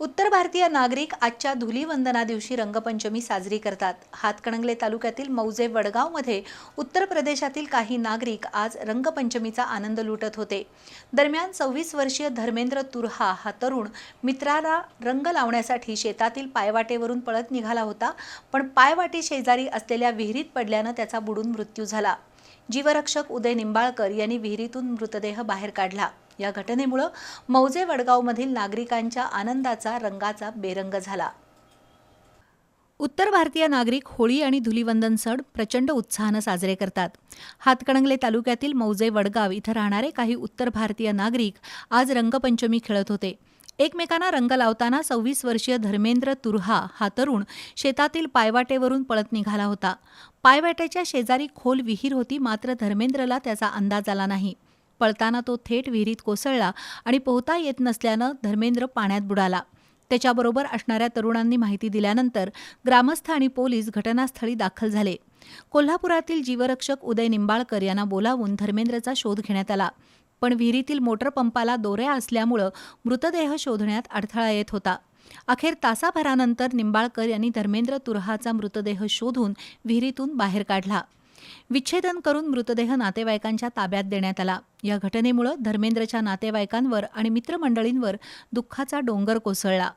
उत्तर भारतीय नागरिक आजच्या धुलीवंदना दिवशी रंगपंचमी साजरी करतात. हातकणंगले तालुक्यातील मौजे वडगावमध्ये उत्तर प्रदेशातील काही नागरिक आज रंगपंचमीचा आनंद लुटत होते. दरम्यान सव्वीस वर्षीय धर्मेंद्र तुरहा हा तरुण मित्राला रंग लावण्यासाठी शेतातील पायवाटेवरून पळत निघाला होता पण पायवाटी शेजारी असलेल्या विहिरीत पडल्यानं त्याचा बुडून मृत्यू झाला. जीवरक्षक उदय निंबाळकर यांनी विहिरीतून मृतदेह बाहेर काढला. या घटनेमुळं मौजे वडगावमधील नागरिकांच्या आनंदाचा रंगाचा बेरंग झाला. उत्तर भारतीय नागरिक होळी आणि धुलीवंदन सण प्रचंड उत्साहानं साजरे करतात. हातकणंगले तालुक्यातील मौजे वडगाव इथं राहणारे काही उत्तर भारतीय नागरिक आज रंगपंचमी खेळत होते. एकमेकांना रंग लावताना सव्वीस वर्षीय धर्मेंद्र तुरहा हा तरुण शेतातील पायवाटेवरून पळत निघाला होता. पायवाटेच्या शेजारी खोल विहीर होती मात्र धर्मेंद्रला त्याचा अंदाज आला नाही. पळताना तो थेट विहिरीत कोसळला आणि पोहता येत नसल्यानं धर्मेंद्र पाण्यात बुडाला. त्याच्याबरोबर असणाऱ्या तरुणांनी माहिती दिल्यानंतर ग्रामस्थ आणि पोलीस घटनास्थळी दाखल झाले. कोल्हापुरातील जीवरक्षक उदय निंबाळकर यांना बोलावून धर्मेंद्रचा शोध घेण्यात आला. पण विहिरीतील मोटर पंपाला दोऱ्या असल्यामुळं मृतदेह शोधण्यात अडथळा येत होता. अखेर तासाभरानंतर निंबाळकर यांनी धर्मेंद्र तुरहाचा मृतदेह शोधून विहिरीतून बाहेर काढला. विच्छेदन करून मृतदेह नातेवाईकांच्या ताब्यात देण्यात आला. या घटनेमुळे धर्मेंद्रच्या नातेवाईकांवर आणि मित्रमंडळींवर दुःखाचा डोंगर कोसळला.